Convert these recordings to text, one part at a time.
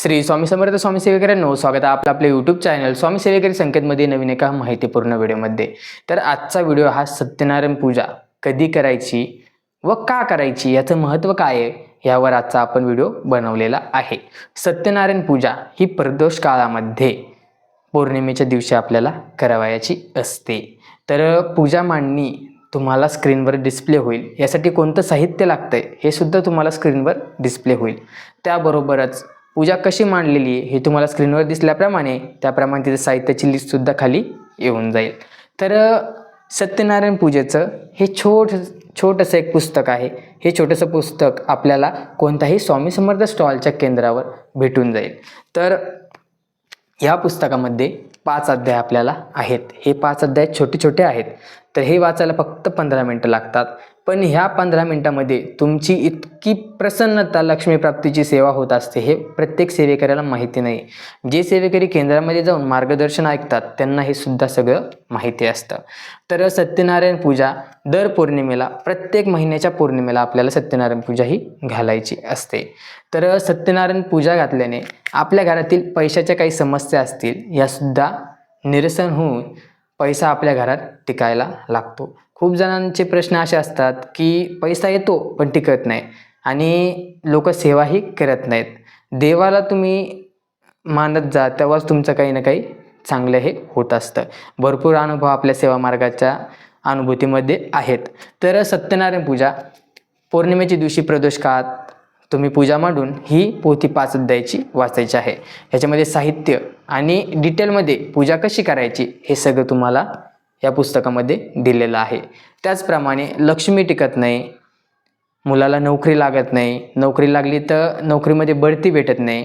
श्री स्वामी समर्थ स्वामी सेवेकरांनो स्वागत आहे आपलं आपल्या यूट्यूब चॅनल स्वामी सेवेकरी संकेतमध्ये नवीन एका माहितीपूर्ण व्हिडिओमध्ये. तर आजचा व्हिडिओ हा सत्यनारायण पूजा कधी करायची व का करायची याचं महत्त्व काय आहे यावर आजचा आपण व्हिडिओ बनवलेला आहे. सत्यनारायण पूजा ही प्रदोष काळामध्ये पौर्णिमेच्या दिवशी आपल्याला करावयाची असते. तर पूजा मांडणी तुम्हाला स्क्रीनवर डिस्प्ले होईल. यासाठी कोणतं साहित्य लागतंय हे सुद्धा तुम्हाला स्क्रीनवर डिस्प्ले होईल. त्याबरोबरच पूजा कशी मांडलेली आहे हे तुम्हाला स्क्रीनवर दिसल्याप्रमाणे त्याप्रमाणे तिथे साहित्याची लिस्टसुद्धा खाली येऊन जाईल. तर सत्यनारायण पूजेचं हे छोट छोटंसं एक पुस्तक आहे. हे छोटंसं पुस्तक आपल्याला कोणत्याही स्वामी समर्थ स्टॉलच्या केंद्रावर भेटून जाईल. तर या पुस्तकामध्ये पाच अध्याय आपल्याला आहेत. हे पाच अध्याय छोटे छोटे आहेत. तर हे वाचायला फक्त पंधरा मिनटं लागतात. पण ह्या पंधरा मिनटामध्ये तुमची इतकी प्रसन्नता लक्ष्मी प्राप्तीची सेवा होत असते हे प्रत्येक सेवेकऱ्याला माहिती नाही. जे सेवेकरी केंद्रामध्ये जाऊन मार्गदर्शन ऐकतात त्यांना हे सुद्धा सगळं माहिती असतं. तर सत्यनारायण पूजा दर पौर्णिमेला प्रत्येक महिन्याच्या पौर्णिमेला आपल्याला सत्यनारायण पूजा ही घालायची असते. तर सत्यनारायण पूजा घातल्याने आपल्या घरातील पैशाच्या काही समस्या असतील यासुद्धा निरसन होऊन पैसा आपल्या घरात टिकायला लागतो. खूप जणांचे प्रश्न असे असतात की पैसा येतो पण टिकत नाही. आणि लोक सेवाही करत नाहीत. देवाला तुम्ही मानत जा तेव्हाच तुमचं काही ना काही चांगलं हे होत असतं. भरपूर अनुभव आपल्या सेवा मार्गाच्या अनुभूतीमध्ये आहेत. तर सत्यनारायण पूजा पौर्णिमेच्या दिवशी प्रदोष काळात तुम्ही पूजा मांडून ही पोथी पाच अध्यायाची वाचायची आहे. ह्याच्यामध्ये साहित्य आणि डिटेलमध्ये पूजा कशी करायची हे सगळं तुम्हाला या पुस्तकामध्ये दिलेलं आहे. त्याचप्रमाणे लक्ष्मी टिकत नाही मुलाला नोकरी लागत नाही नोकरी लागली तर नोकरीमध्ये बढती भेटत नाही.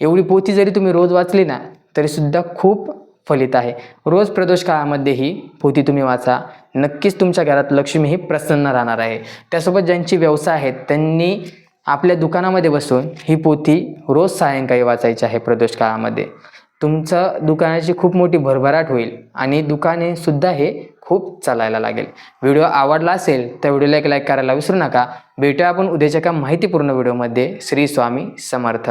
एवढी पोथी जरी तुम्ही रोज वाचली ना तरीसुद्धा खूप फलित आहे. रोज प्रदोष काळामध्ये ही पोथी तुम्ही वाचा. नक्कीच तुमच्या घरात लक्ष्मी ही प्रसन्न राहणार आहे. त्यासोबत ज्यांची व्यवसाय आहेत त्यांनी आपल्या दुकानामध्ये बसून ही पोथी रोज सायंकाळी वाचायची आहे प्रदोष काळामध्ये. तुमचं दुकानाची खूप मोठी भरभराट होईल आणि दुकाने सुद्धा हे खूप चालायला लागेल. व्हिडिओ आवडला असेल तर व्हिडिओला एक लाईक करायला विसरू नका. भेटूया आपण उद्याच्या एका माहितीपूर्ण व्हिडिओमध्ये. श्री स्वामी समर्थ.